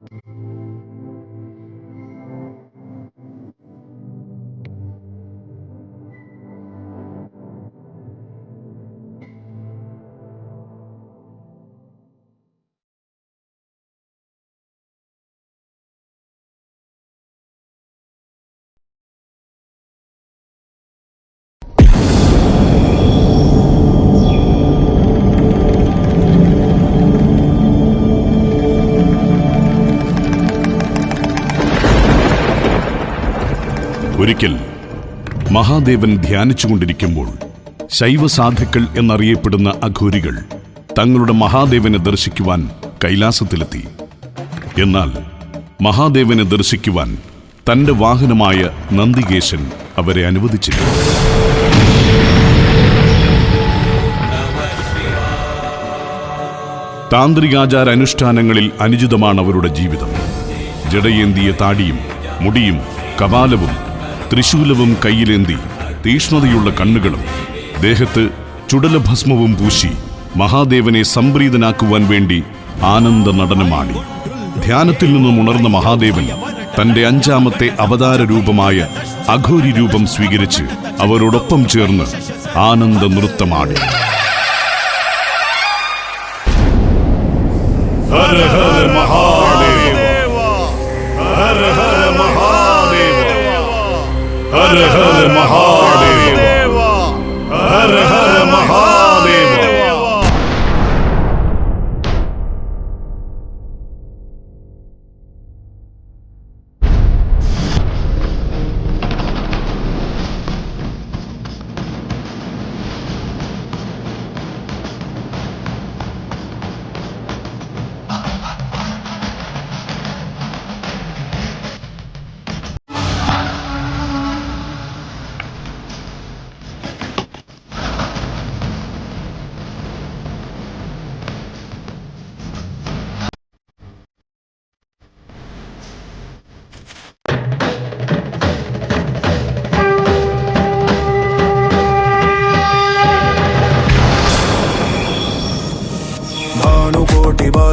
Thank mm -hmm. you. ഒരിക്കൽ മഹാദേവൻ ധ്യാനിച്ചുകൊണ്ടിരിക്കുമ്പോൾ ശൈവസാധുക്കൾ എന്നറിയപ്പെടുന്ന അഘോരികൾ തങ്ങളുടെ മഹാദേവനെ ദർശിക്കുവാൻ കൈലാസത്തിലെത്തി. എന്നാൽ മഹാദേവനെ ദർശിക്കുവാൻ തന്റെ വാഹനമായ നന്ദികേശൻ അവരെ അനുവദിച്ചില്ല. താന്ത്രികാചാര അനുഷ്ഠാനങ്ങളിൽ അനുചിതമാണ് അവരുടെ ജീവിതം. ജടയേന്തിയ താടിയും മുടിയും കപാലവും ത്രിശൂലവും കയ്യിലേന്തി തീഷ്ണതയുള്ള കണ്ണുകളും ദേഹത്ത് ചുടലഭസ്മവും പൂശി മഹാദേവനെ സംപ്രീതനാക്കുവാൻ വേണ്ടി ആനന്ദ നടനമാടി ധ്യാനത്തിൽ നിന്നും ഉണർന്ന മഹാദേവൻ തന്റെ അഞ്ചാമത്തെ അവതാര രൂപമായ അഘോരി രൂപം സ്വീകരിച്ച് അവരോടൊപ്പം ചേർന്ന് ആനന്ദ നൃത്തമാടി ഹര ഹര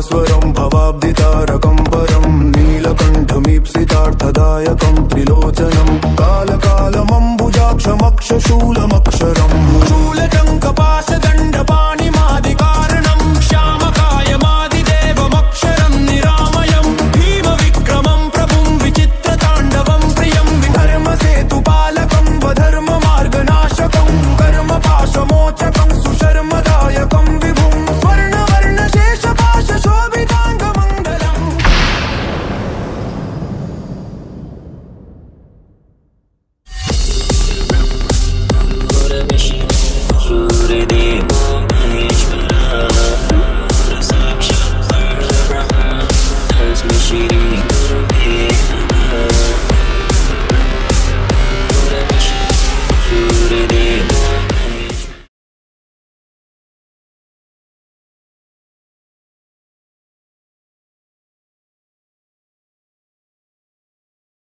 स्वरं भवाब्दितारकं परं नीलकण्ठमीप्सितार्थदायकं त्रिलोचनं। कालकालमम्बुजाक्षमक्षशूलमक्ष